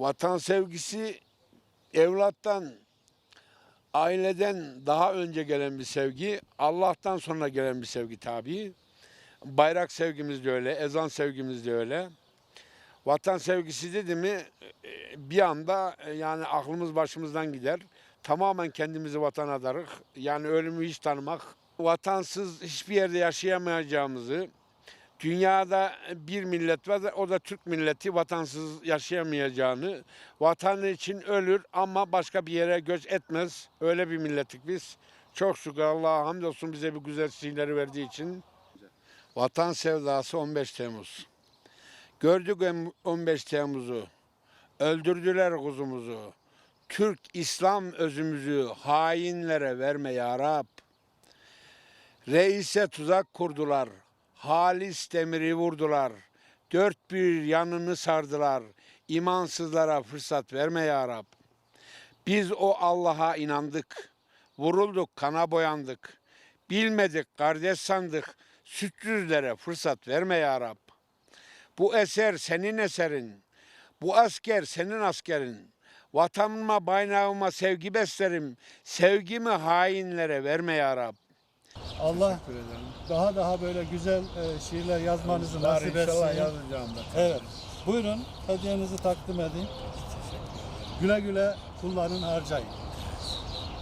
Vatan sevgisi evlattan, aileden daha önce gelen bir sevgi, Allah'tan sonra gelen bir sevgi tabii. Bayrak sevgimiz de öyle, ezan sevgimiz de öyle. Vatan sevgisi dedi mi e, bir anda e, yani aklımız başımızdan gider. Tamamen kendimizi vatana adarık. Yani ölümü hiç tanımak. Vatansız hiçbir yerde yaşayamayacağımızı, dünyada bir millet var o da Türk milleti vatansız yaşayamayacağını, vatanı için ölür ama başka bir yere göç etmez. Öyle bir millettik biz. Çok şükür Allah'a hamdolsun bize bu güzel şeyleri verdiği için. Vatan sevdası 15 Temmuz. Gördük em- 15 Temmuz'u. Öldürdüler kuzumuzu. Türk İslam özümüzü hainlere verme ya Rab. Reise tuzak kurdular. Halis demiri vurdular. Dört bir yanını sardılar. İmansızlara fırsat verme ya Rab. Biz o Allah'a inandık. Vurulduk, kana boyandık. Bilmedik, kardeş sandık. Sütsüzlere fırsat verme ya Rab. Bu eser senin eserin. Bu asker senin askerin. Vatanıma, bayrağıma sevgi beslerim. Sevgimi hainlere verme ya Rab. Allah daha daha böyle güzel e, şiirler yazmanızı Var nasip inşallah etsin. yazacağım da. Evet. Buyurun hediyenizi takdim edeyim. Güle güle kullanın harcayın.